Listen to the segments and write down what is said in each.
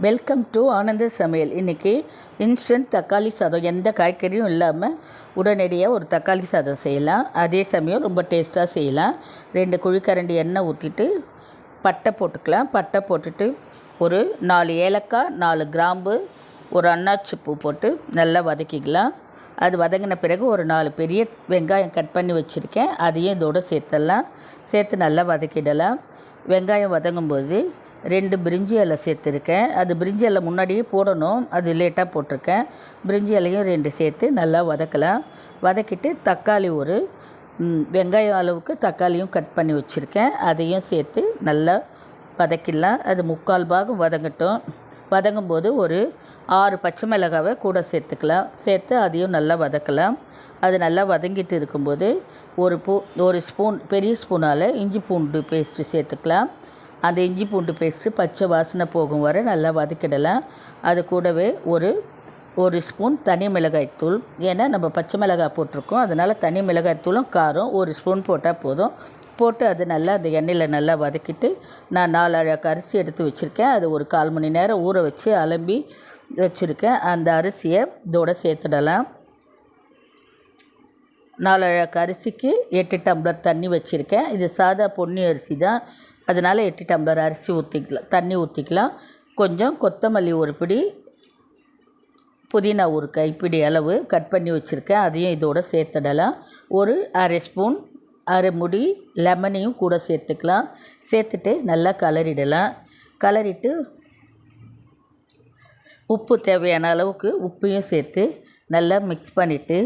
Welcome to ஆனந்த சமையல். இன்றைக்கி instant தக்காளி சாதம் எந்த காய்கறியும் இல்லாமல் உடனடியாக ஒரு தக்காளி சாதம் செய்யலாம். அதே சமயம் ரொம்ப டேஸ்ட்டாக செய்யலாம். ரெண்டு குழிக்கரண்டி எண்ணெய் ஊற்றிட்டு பட்டை போட்டுக்கலாம். பட்டை போட்டுட்டு ஒரு நாலு ஏலக்காய் நாலு கிராம்பு ஒரு அன்னாச்சி பூ போட்டு நல்லா வதக்கிக்கலாம். அது வதங்கின பிறகு ஒரு நாலு பெரிய வெங்காயம் கட் பண்ணி வச்சுருக்கேன். அதையும் இதோடு சேர்த்துடலாம். சேர்த்து நல்லா வதக்கிடலாம். வெங்காயம் வதங்கும்போது ரெண்டு பிரிஞ்சி இலை சேர்த்துருக்கேன். அது பிரிஞ்சி இலை முன்னாடியே போடணும். அது லேட்டாக போட்டிருக்கேன். பிரிஞ்சி இலையும் ரெண்டு சேர்த்து நல்லா வதக்கலாம். வதக்கிட்டு தக்காளி ஒரு வெங்காயம் அளவுக்கு தக்காளியும் கட் பண்ணி வச்சுருக்கேன். அதையும் சேர்த்து நல்லா வதக்கிடலாம். அது முக்கால் பாகம் வதங்கட்டும். வதங்கும்போது ஒரு ஆறு பச்சை மிளகாவை கூட சேர்த்துக்கலாம். சேர்த்து அதையும் நல்லா வதக்கலாம். அது நல்லா வதங்கிட்டு இருக்கும்போது ஒரு பூ ஒரு ஸ்பூன் பெரிய ஸ்பூனால் இஞ்சி பூண்டு பேஸ்ட்டு சேர்த்துக்கலாம். அந்த இஞ்சி பூண்டு பேஸ்ட்டு பச்சை வாசனை போகும் வரை நல்லா வதக்கிடலாம். அது கூடவே ஒரு ஒரு ஸ்பூன் தனி மிளகாய் தூள். ஏன்னா நம்ம பச்சை மிளகாய் போட்டிருக்கோம். அதனால் தனி மிளகாய் தூளும் காரம் ஒரு ஸ்பூன் போட்டால் போதும். போட்டு அது நல்லா அந்த எண்ணெயில் நல்லா வதக்கிட்டு நான் நாலு அழகு அரிசி எடுத்து வச்சுருக்கேன். அது ஒரு கால் மணி நேரம் ஊற வச்சு அலம்பி வச்சுருக்கேன். அந்த அரிசியை இதோட சேர்த்துடலாம். நாலு அழகு அரிசிக்கு எட்டு டம்ளர் தண்ணி வச்சுருக்கேன். இது சாதா பொன்னி அரிசி தான். அதனால் எட்டு டம்ளர் அரிசி ஊற்றிக்கலாம் தண்ணி ஊற்றிக்கலாம் கொஞ்சம் கொத்தமல்லி ஒரு பிடி புதினா ஒரு கைப்பிடி அளவு கட் பண்ணி வச்சுருக்கேன். அதையும் இதோடு சேர்த்துடலாம். ஒரு அரை ஸ்பூன் அரை முடி லெமனையும் கூட சேர்த்துக்கலாம். சேர்த்துட்டு நல்லா கலரிடலாம். கலரிட்டு உப்பு தேவையான அளவுக்கு உப்பையும் சேர்த்து நல்லா மிக்ஸ் பண்ணிவிட்டு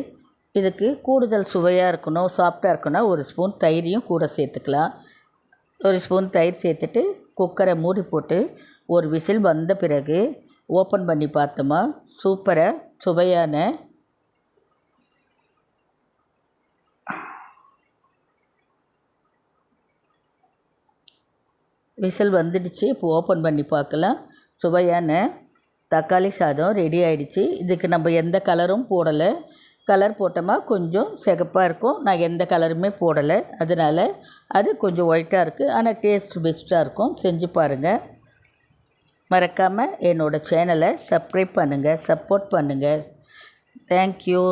இதுக்கு கூடுதல் சுவையாக இருக்கணும் சாஃப்டாக இருக்கணும் ஒரு ஸ்பூன் தயிரையும் கூட சேர்த்துக்கலாம். ஒரு ஸ்பூன் தயிர் சேர்த்துட்டு குக்கரை மூடி போட்டு ஒரு விசில் வந்த பிறகு ஓப்பன் பண்ணி பார்த்தோமா? சூப்பராக சுவையான. விசில் வந்துடுச்சு இப்போ ஓப்பன் பண்ணி பார்க்கலாம். சுவையான தக்காளி சாதம் ரெடி ஆயிடுச்சு. இதுக்கு நம்ம எந்த கலரும் போடலை. கலர் போட்டோமா கொஞ்சம் சிகப்பாக இருக்கும். நான் எந்த கலருமே போடலை. அதனால் அது கொஞ்சம் ஒயிட்டாக இருக்குது ஆனால் டேஸ்ட் பெஸ்ட்டாக இருக்கும். செஞ்சு பாருங்கள் மறக்காமல் என்னோடய சேனலை சப்ஸ்கிரைப் பண்ணுங்கள் சப்போர்ட் பண்ணுங்கள் தேங்க்யூ